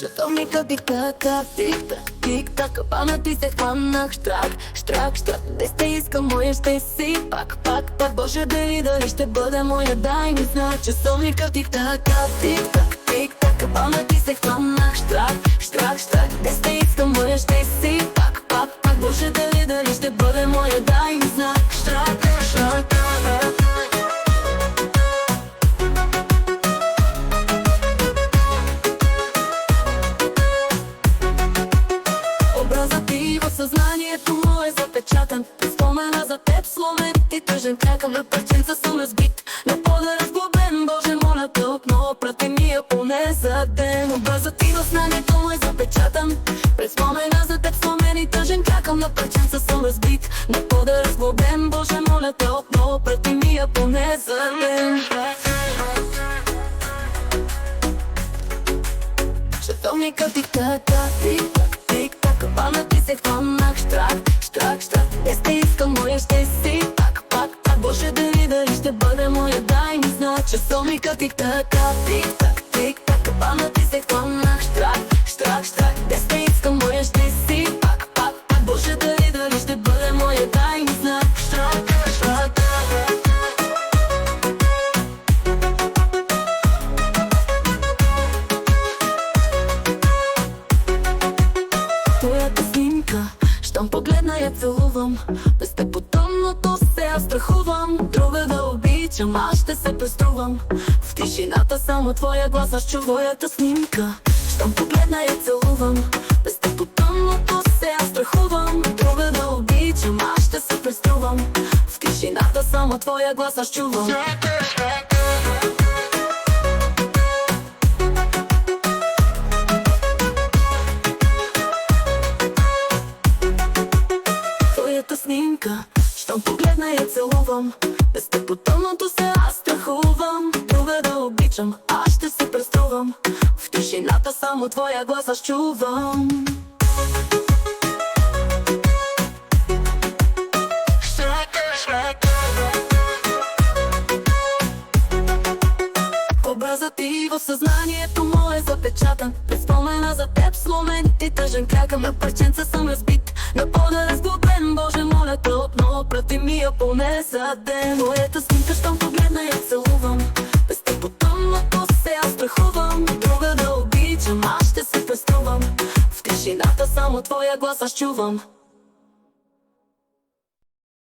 Часовника тик-така, тик-так, тик-так Памети се хванах, штрак, штрак, штрак. Де сте искал, моя ще си Пак, пак, пак. Боже дали, дали ще бъде моя Дай ми знак, часовника тик-така, тик-так, тик-так Памети се хванах, штрак, штрак, штрак. Де сте искал, моя ще си Пак, пак, пак. Боже дали, дали ще бъде моя ти в съзнанието му е запечатан. Спомена за теб сломен и тъжен кракъм на парченца съм разбит. На пода разглобен, Боже моля те отново прати ми я поне за ден. Образът ти в знанието му е запечатан. През спомена за теб сломен и тъжен кракъм на парченца съм разбит. На пода разглобен, Боже моля те отново прати ми я поне за ден. Часовникът ти така, тик-так, тик-так Памети се хванах, штрак, штрак, штрак Не сте искал, моя ще си Пак, пак, пак. Боже дали, дали ще бъде моя Дай ми знак. Часовникът ти така, тик-так, тик-так. Памети се хванах, штрак, штрак, погледна я целувам. Без те потомното се аз страхувам. Друга да обичам, аз ще се преструвам. В тишината само твоя глас аз чу твоята снимка. Щом погледна я целувам. Без те потомното се аз страхувам. Друга да обичам, аз ще се преструвам. В тишината само твоя глас аз чувам снимка. Щом погледна я целувам Без те се аз страхувам. Друга да обичам, аз ще се преструвам. В тишината само твоя глас аз чувам. Образът ти в съзнанието му е запечатан. През спомена за теб сломен и тъжен кракъм. На парченца съм разбит На пода разглобен, поне за ден Моята снимка, щом погледна я целувам. Без те потомното се аз страхувам. Друга да обичам, аз ще се преструвам. В тишината само твоя глас аз чувам